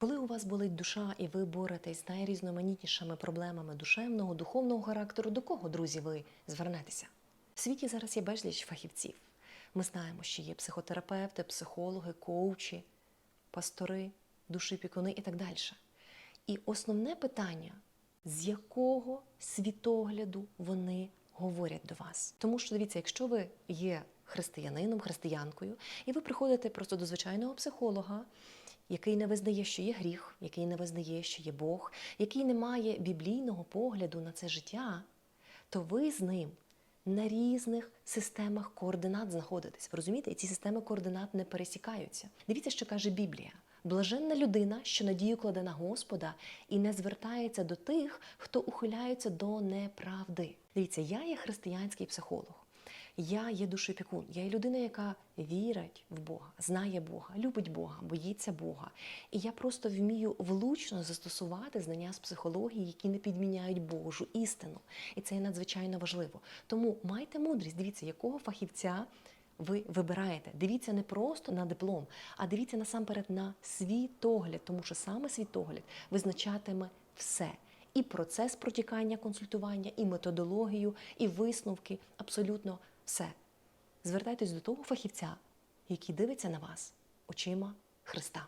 Коли у вас болить душа і ви боретесь з найрізноманітнішими проблемами душевного, духовного характеру, до кого, друзі, ви звернетеся? В світі зараз є безліч фахівців. Ми знаємо, що є психотерапевти, психологи, коучі, пастори, душі-пікуни і так далі. І основне питання, з якого світогляду вони говорять до вас. Тому що дивіться, якщо ви є християнином, християнкою, і ви приходите просто до звичайного психолога, який не визнає, що є гріх, який не визнає, що є Бог, який не має біблійного погляду на це життя, то ви з ним на різних системах координат знаходитесь. Ви розумієте? І ці системи координат не пересікаються. Дивіться, що каже Біблія. Блаженна людина, що надію кладе на Господа і не звертається до тих, хто ухиляється до неправди. Дивіться, я є християнський психолог. Я є душепікун, я є людина, яка вірить в Бога, знає Бога, любить Бога, боїться Бога. І я просто вмію влучно застосувати знання з психології, які не підміняють Божу істину. І це є надзвичайно важливо. Тому майте мудрість, дивіться, якого фахівця ви вибираєте. Дивіться не просто на диплом, а дивіться насамперед на світогляд, тому що саме світогляд визначатиме все. І процес протікання консультування, і методологію, і висновки абсолютно все. Звертайтесь до того фахівця, який дивиться на вас очима Христа.